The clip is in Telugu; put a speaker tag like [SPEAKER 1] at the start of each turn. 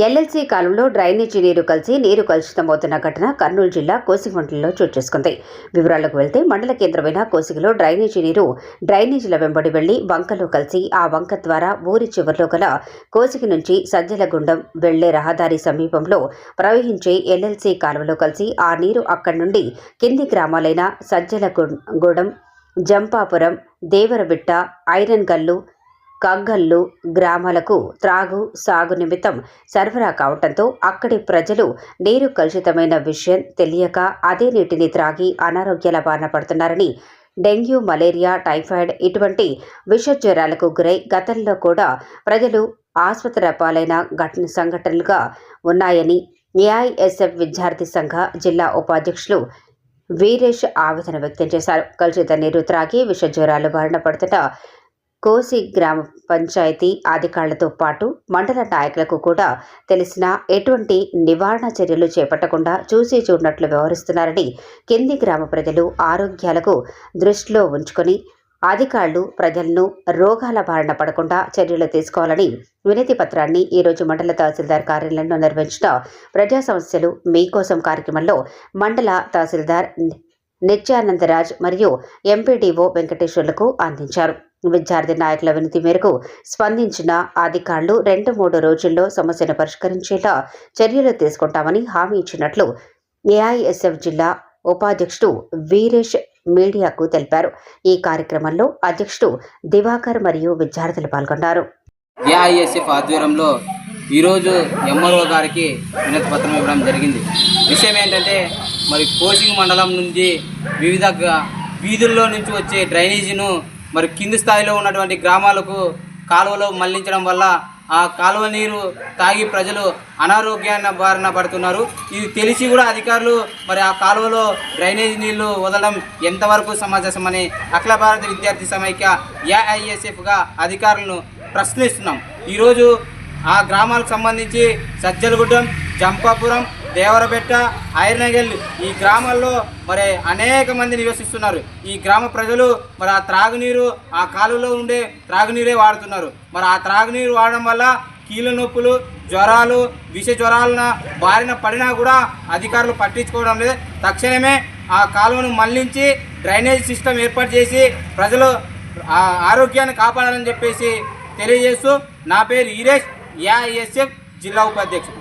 [SPEAKER 1] ఎల్ఎల్సీ కాలంలో డ్రైనేజీ నీరు కలిసి నీరు కలుషితమవుతున్న ఘటన కర్నూలు జిల్లా కోసిగుంటలో చోటు చేసుకుంది. వివరాలకు వెళ్తే మండల కేంద్రమైన కోసిగిలో డ్రైనేజీ నీరు డ్రైనేజీల వెంబడి వెళ్ళి వంకలో కలిసి ఆ వంక ద్వారా ఊరి చివరిలో గల కోసిగి నుంచి సజ్జలగుండం వెళ్ళే రహదారి సమీపంలో ప్రవహించే ఎల్ఎల్సీ కాలువలో కలిసి ఆ నీరు అక్కడి నుండి కింది గ్రామాలైన సజ్జలగూడెం జంపాపురం దేవరబిట్ట ఐరన్ గల్లు కగ్గల్లు గ్రామాలకు త్రాగు సాగు నిమిత్తం సరఫరా కావడంతో అక్కడి ప్రజలు నీరు కలుషితమైన విషయం తెలియక అదే నీటిని త్రాగి అనారోగ్యాల బారిన పడుతున్నారని డెంగ్యూ మలేరియా టైఫాయిడ్ ఇటువంటి విష జ్వరాలకు గురై గతంలో కూడా ప్రజలు ఆసుపత్రి పాలైన ఘటన సంఘటనలుగా ఉన్నాయని ఏఐఎస్ఎఫ్ విద్యార్థి సంఘ జిల్లా ఉపాధ్యక్షులు వీరేష్ ఆవేదన వ్యక్తం చేశారు. కలుషిత నీరు త్రాగి విష జ్వరాలు బారిన పడుతున్న కోసి గ్రామ పంచాయతీ అధికారులతో పాటు మండల నాయకులకు కూడా తెలిసిన ఎటువంటి నివారణ చర్యలు చేపట్టకుండా చూసి చూడనట్లు వ్యవహరిస్తున్నారని కింది గ్రామ ప్రజలు ఆరోగ్యాలకు దృష్టిలో ఉంచుకొని అధికారులు ప్రజలను రోగాల బారిన పడకుండా చర్యలు తీసుకోవాలని వినతి పత్రాన్ని ఈరోజు మండల తహసీల్దార్ కార్యాలయంలో నిర్వహించిన ప్రజా సమస్యలు మీకోసం కార్యక్రమంలో మండల తహసీల్దార్ నిత్యానందరాజ్ మరియు ఎంపీడీఓ వెంకటేశ్వర్లకు అందించారు. విద్యార్థి నాయకుల వినతి మేరకు స్పందించిన అధికారులు రెండు మూడు రోజుల్లో సమస్యను పరిష్కరించేలా చర్యలు తీసుకుంటామని హామీ ఇచ్చినట్లు ఏఐఎస్ఎఫ్ జిల్లా ఉపాధ్యక్షుడు వీరేష్ మీడియాకు తెలిపారు. ఈ కార్యక్రమంలో అధ్యక్షుడు దివాకర్ మరియు విద్యార్థులు పాల్గొన్నారు.
[SPEAKER 2] ఏఐఎస్ఎఫ్ ఆధ్వర్యంలో ఈరోజు ఎంఆర్ఓ గారికి వినతి పత్రం ఇవ్వడం జరిగింది. విషయం ఏంటంటే మరి కోచింగ్ మండలం నుంచి వివిధ వీధుల్లో నుంచి వచ్చే డ్రైనేజీను మరి కింది స్థాయిలో ఉన్నటువంటి గ్రామాలకు కాలువలో మళ్ళించడం వల్ల ఆ కాలువ నీరు తాగి ప్రజలు అనారోగ్యాన్ని బారిన పడుతున్నారు. ఇది తెలిసి కూడా అధికారులు మరి ఆ కాలువలో డ్రైనేజీ నీళ్ళు వదలడం ఎంతవరకు సమాజమని అఖిల భారత విద్యార్థి సమైక్య ఏఐఎస్ఎఫ్గా అధికారులను ప్రశ్నిస్తున్నాం. ఈరోజు ఆ గ్రామాలకు సంబంధించి సజ్జలగుడ్డం జంపాపురం దేవరబెట్ట ఐరనగల్ ఈ గ్రామాల్లో మరి అనేక మంది నివసిస్తున్నారు. ఈ గ్రామ ప్రజలు మరి ఆ త్రాగునీరు ఆ కాలువలో ఉండే త్రాగునీరే వాడుతున్నారు. మరి ఆ త్రాగునీరు వాడడం వల్ల కీళ్ళ నొప్పులు జ్వరాలు విష జ్వరాలన బారిన పడినా కూడా అధికారులు పట్టించుకోవడం లేదు. తక్షణమే ఆ కాలువను మళ్ళించి డ్రైనేజ్ సిస్టమ్ ఏర్పాటు చేసి ప్రజలు ఆ ఆరోగ్యాన్ని కాపాడాలని చెప్పేసి తెలియజేస్తూ నా పేరు ఈరేష్ ఏఐఎస్ఎఫ్ జిల్లా ఉపాధ్యక్షుడు.